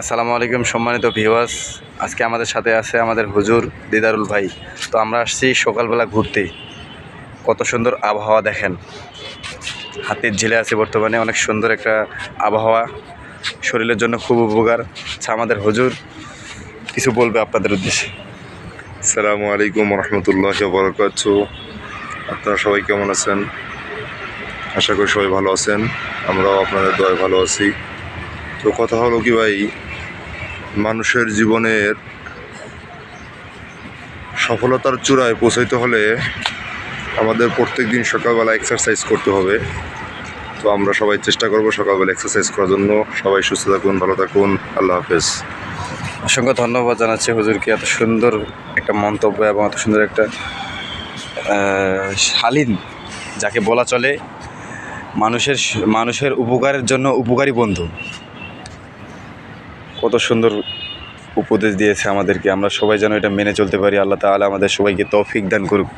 আসসালামু আলাইকুম সম্মানিত ভিউয়ার্স। আজকে আমাদের সাথে আছে আমাদের হুজুর দিদারুল ভাই। তো আমরা আসছি সকালবেলা ঘুরতে। কত সুন্দর আবহাওয়া দেখেন। হাতির ঝিলে আছে বর্তমানে, অনেক সুন্দর একটা আবহাওয়া। শরীরের জন্য খুব উপকার। আচ্ছা আমাদের হুজুর কিছু বলবে আপনাদের উদ্দেশ্যে। আসসালামু আলাইকুম রহমতুল্লাহ বরকাত। আপনারা সবাই কেমন আছেন? আশা করি সবাই ভালো আছেন। আমরাও আপনাদের দয় ভালো আছি। তো কথা হলো কি ভাই মানুষের জীবনের সফলতার চূড়ায় পৌঁছাইতে হলে আমাদের প্রত্যেক দিন সকালবেলা এক্সারসাইজ করতে হবে। তো আমরা সবাই চেষ্টা করব সকালবেলা এক্সারসাইজ করার জন্য। সবাই সুস্থ থাকুন, ভালো থাকুন। আল্লাহ হাফেজ। অসংখ্য ধন্যবাদ জানাচ্ছি হুজুরকে এত সুন্দর একটা মন্তব্য এবং এত সুন্দর একটা শালীন যাকে বলা চলে, মানুষের মানুষের উপকারের জন্য উপকারী বন্ধু। কত সুন্দর উপদেশ দিয়েছে আমাদেরকে। আমরা সবাই যেন এটা মেনে চলতে পারি। আল্লাহ তাআলা আমাদের সবাইকে তৌফিক দান করুক।